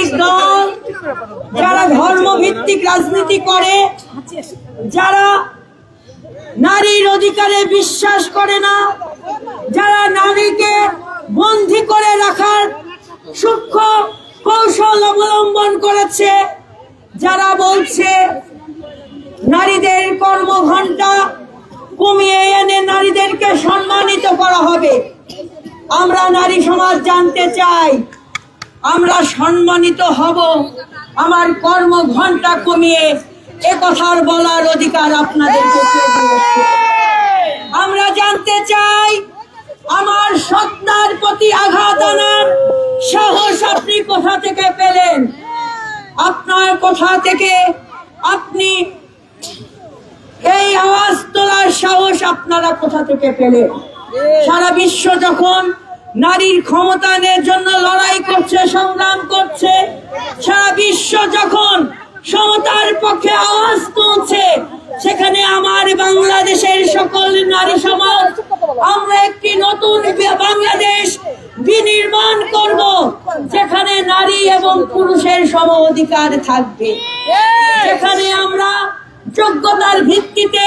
রাজনৈতিক দল, যারা ধর্মভিত্তিক রাজনীতি করে, যারা নারীর অধিকারে বিশ্বাস করে না, যারা নারীকে বন্দি করে রাখার সূক্ষ্ম কৌশল অবলম্বন করেছে, যারা বলছে নারীদের কর্মঘণ্টা কমিয়ে এনে নারীদেরকে সম্মানিত করা হবে। আমরা নারী সমাজ জানতে চাই। আমরা সম্মানিত হব। আমার কর্ম ঘণ্টা কমিয়ে এ কথার বলার অধিকার দিয়েছে? আমরা জানতে চাই, আমার সত্তার প্রতি আঘাত আনার সাহস আপনি কোথা থেকে পেলেন? আপনার কোথা থেকে আপনি এই আওয়াজ তোলার সাহস আপনারা কোথা থেকে পেলেন? সারা বিশ্ব যখন নারীর ক্ষমতায়নের জন্য লড়াই করছে সংগ্রাম করছে। সারা বিশ্ব যখন সমতার পক্ষে আওয়াজ তুলছে সেখানে আমার বাংলাদেশের সকল নারী সমাজ আমরা একটি নতুন বাংলাদেশ বিনির্মাণ করব যেখানে নারী এবং পুরুষের সম অধিকার থাকবে। যেখানে আমরা যোগ্যতার ভিত্তিতে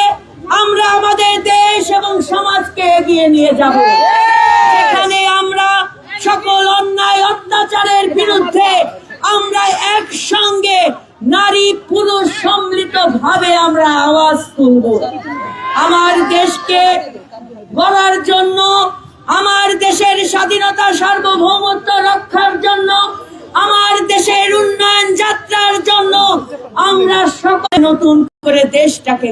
আমরা আমাদের দেশ এবং সমাজকে এগিয়ে নিয়ে যাব। আমার দেশকে গড়ার জন্য, আমার দেশের স্বাধীনতা সার্বভৌমত্ব রক্ষার জন্য, আমার দেশের উন্নয়ন যাত্রার জন্য আমরা সকলে নতুন করে দেশটাকে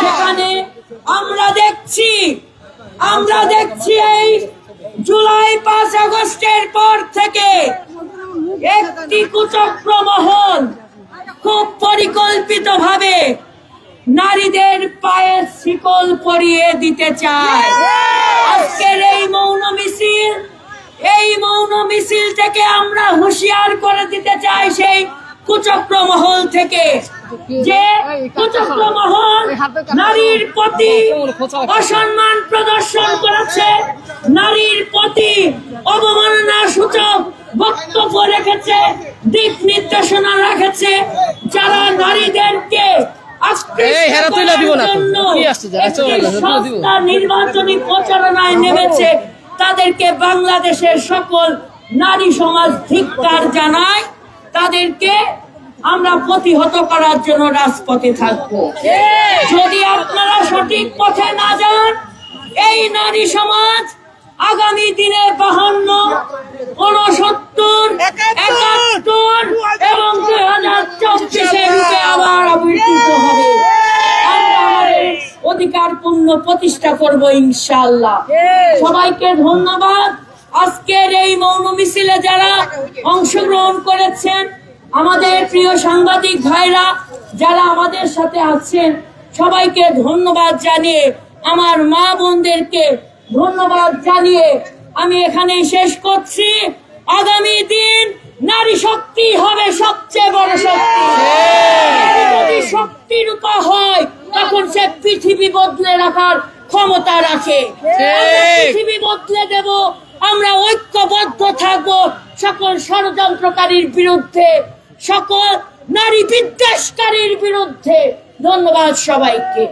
সেখানে আমরা দেখছি আমরা দেখছি এই জুলাই পাঁচ আগস্টের পর থেকে একটি কুচক্র খুব পরিকল্পিত ভাবে নারীদের পায়ে শিকল পরিয়ে দিতে চায়। আজকের এই মৌন মিছিল, এই মৌন মিছিল থেকে আমরা হুঁশিয়ার করে দিতে চাই সেই কুচক্র মহল থেকে যে কুচক্র মহল নারীর প্রতি অসম্মান প্রদর্শন করেছে, নারীর প্রতি অবমাননা সূচক বক্তব্য রেখেছে, দিক নির্দেশনা রেখেছে, যারা নারীদেরকে এই, হেরা তুইলা দিব না কি আসছে যা? একটি চলো না, তুইলা দিব। সংস্থা নির্বাচনী প্রচারণায় নেমেছে তাদেরকে বাংলাদেশের সকল নারী সমাজ ধিক্কার জানায় তাদেরকে আমরা প্রতিহত করার জন্য রাজপথে থাকব যদি আপনারা সঠিক পথে না যান এই নারী সমাজ আগামী দিনে বাহান্ন উনসত্তর একাত্তর এবং দুই হাজার চব্বিশে রূপে আবার আবির্ভূত হবে আমরা আমাদের পূর্ণ প্রতিষ্ঠা করব ইনশাল্লাহ সবাইকে ধন্যবাদ। আজকের এই মৌন মিছিলে যারা অংশগ্রহণ করেছেন আমাদের প্রিয় সাংবাদিক ভাইরা যারা আমাদের সাথে আছেন সবাইকে ধন্যবাদ জানিয়ে আমার মা বোনদেরকে ধন্যবাদ জানিয়ে আমি এখানেই শেষ করছি। আগামী দিন নারী শক্তি হবে সবচেয়ে বড় শক্তি। শক্তির উপা হয় সে পৃথিবী বদলে রাখার ক্ষমতা রাখে। পৃথিবী বদলে দেব আমরা ঐক্যবদ্ধ থাকব সকল ষড়যন্ত্রকারীর বিরুদ্ধে সকল নারী বিদ্বেষকারীর বিরুদ্ধে। ধন্যবাদ সবাইকে।